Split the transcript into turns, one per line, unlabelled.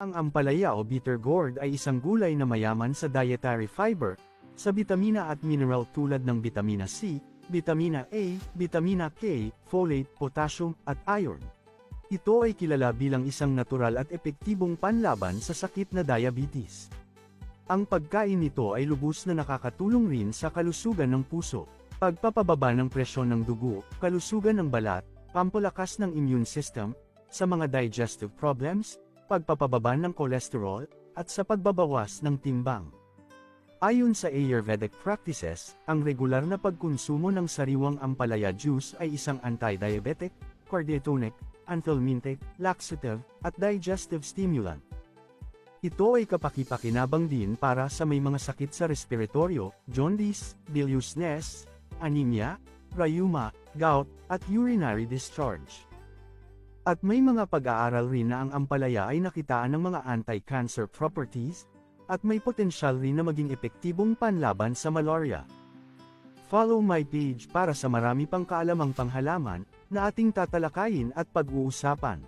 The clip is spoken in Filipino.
Ang ampalaya o bitter gourd ay isang gulay na mayaman sa dietary fiber, sa bitamina at mineral tulad ng bitamina C, bitamina A, bitamina K, folate, potassium, at iron. Ito ay kilala bilang isang natural at epektibong panlaban sa sakit na diabetes. Ang pagkain nito ay lubos na nakakatulong rin sa kalusugan ng puso, pagpapababa ng presyon ng dugo, kalusugan ng balat, pampalakas ng immune system, sa mga digestive problems, pagpapababa ng kolesterol, at sa pagbabawas ng timbang. Ayon sa Ayurvedic practices, ang regular na pagkonsumo ng sariwang ampalaya juice ay isang anti-diabetic, cardiotonic, anthelmintic, laxative, at digestive stimulant. Ito ay kapakipakinabang din para sa may mga sakit sa respiratoryo, jaundice, biliousness, anemia, rheuma, gout, at urinary discharge. At may mga pag-aaral rin na ang ampalaya ay nakitaan ng mga anti-cancer properties, at may potensyal rin na maging epektibong panlaban sa malaria. Follow my page para sa marami pang kaalamang panghalaman na ating tatalakayin at pag-uusapan.